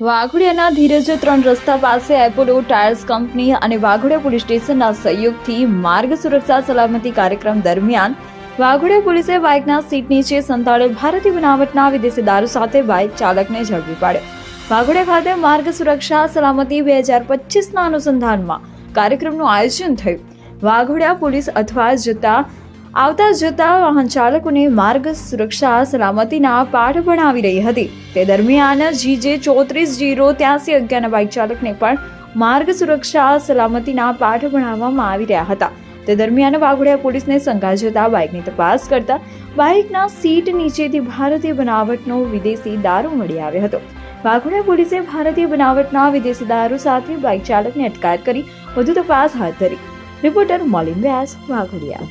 વાઘોડિયાના ધીરજ ત્રણ રસ્તા પાસે એપોલો ટાયર્સ કંપની અને વાઘોડિયા પોલીસ સ્ટેશનના સહયોગથી માર્ગ સુરક્ષા સલામતી કાર્યક્રમ દરમિયાન વાઘોડિયા પોલીસે બાઇકના સીટ નીચે સંતાડે ભારતીય બનાવટના વિદેશી દારૂ સાથે બાઇક ચાલકને ઝડપી પાડ્યો. વાઘોડિયા ખાતે માર્ગ સુરક્ષા સલામતી બે હજાર પચીસના અનુસંધાનમાં કાર્યક્રમનું આયોજન થયું. વાઘોડિયા પોલીસ અથવા જતા આવતા જતા વાહન ચાલકોને માર્ગ સુરક્ષા સલામતીના પાઠ ભણાવી રહી હતી. તે દરમિયાન જીજે ચોત્રીસ જીરો ત્યાંસી અગિયારના બાઇક ચાલકને પણ માર્ગ સુરક્ષા સલામતીના પાઠ ભણાવવામાં આવી રહ્યા હતા. તે દરમિયાન વાઘોડિયા પોલીસને શંકા જતા બાઇકની તપાસ કરતા બાઇકના સીટ નીચેથી ભારતીય બનાવટનો વિદેશી દારૂ મળી આવ્યો હતો. વાઘોડિયા પોલીસે ભારતીય બનાવટના વિદેશી દારૂ સાથે બાઇક ચાલકને અટકાયત કરી વધુ તપાસ હાથ ધરી. રિપોર્ટર મોલિન વ્યાસ વાઘોડિયા.